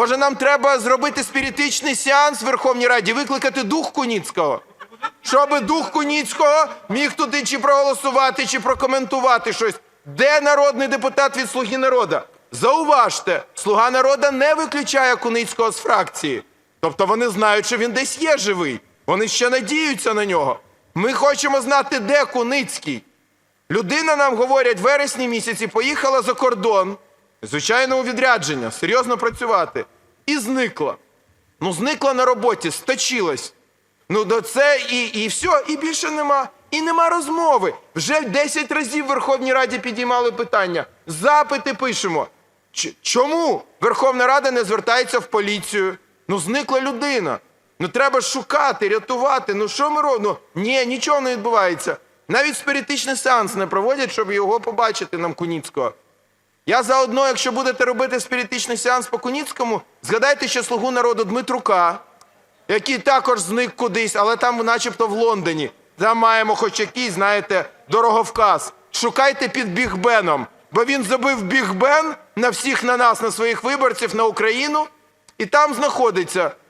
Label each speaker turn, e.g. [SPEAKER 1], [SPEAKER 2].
[SPEAKER 1] Може, нам треба зробити спіритичний сеанс в Верховній Раді, викликати дух Куніцького? Щоб дух Куніцького міг туди чи проголосувати, чи прокоментувати щось. Де народний депутат від «Слуги народу»? Зауважте, «Слуга народу» не виключає Куницького з фракції. Тобто вони знають, що він десь є живий. Вони ще надіються на нього. Ми хочемо знати, де Куницький. Людина, нам говорять, в вересні місяці поїхала за кордон, звичайно, у відрядження, серйозно працювати, і зникла. Ну, зникла на роботі, сточилась. Ну, до це і, і все, і більше нема. І нема розмови. Вже 10 разів в Верховній Раді підіймали питання. Запити пишемо. Чому Верховна Рада не звертається в поліцію? Ну, зникла людина. Ну, треба шукати, рятувати. Ну, що ми робимо? Ну, ні, нічого не відбувається. Навіть спіритичний сеанс не проводять, щоб його побачити нам Куніцького. Я заодно, якщо будете робити спіритичний сеанс по Куніцькому, згадайте ще слугу народу Дмитрука, який також зник кудись, але там начебто в Лондоні. Там маємо хоч якийсь, знаєте, дороговказ. Шукайте під Біг Беном, бо він забив Біг Бен на всіх на нас, на своїх виборців, на Україну, і там знаходиться